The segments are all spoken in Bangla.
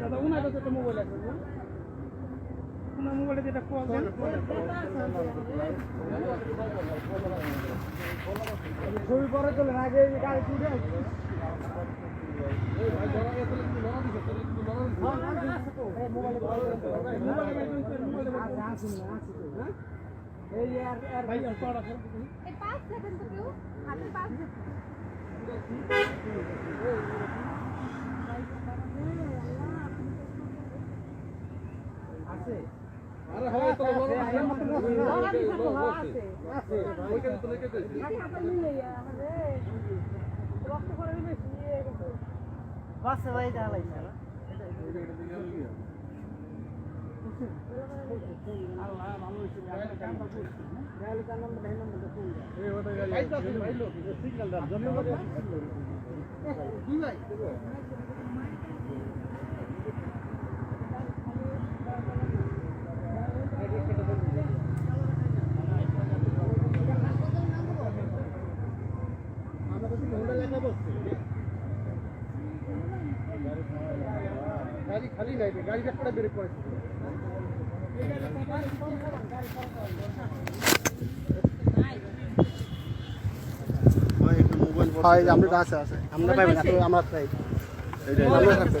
দাদা উনার কাছে একটা মোবাইল আছে। মোবাইলে যেটা কল দেন ছবি পরে চলে আগে গাড়ি তুলে ভাই আর পড়া এই পাঁচ দেবেন তো কেউ হাতে পাঁচ দেবেন আরে হয় তো বাসে ভাই ঢালাইছে না গাড়ি খালি নাই গাড়ি করে বের করে হয় আমরা আছে আছে আমরা পাইবেন আমরা চাই আমরা থাকতে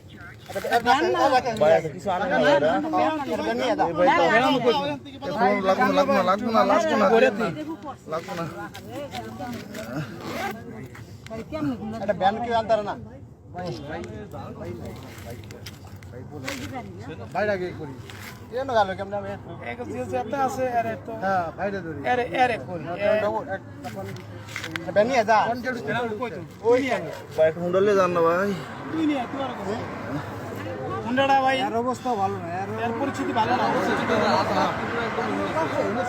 বাইরে গিয়ে করি কেন গেল কেমন এক জিনিস একটা আছে আরে তো হ্যাঁ বাইরে ধরি ভাই। হুন্ডাটা ভাই এর অবস্থা ভালো না এর এর পরিস্থিতি ভালো না।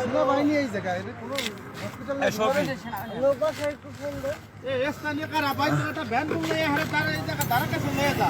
সেনাবাহিনী এই জায়গায় কোনো হসপিটাল এ স্থানীয় কারা? ভাই একটা ভ্যান বললে হারে তার এই জায়গা ধারা কাছে নিয়ে যা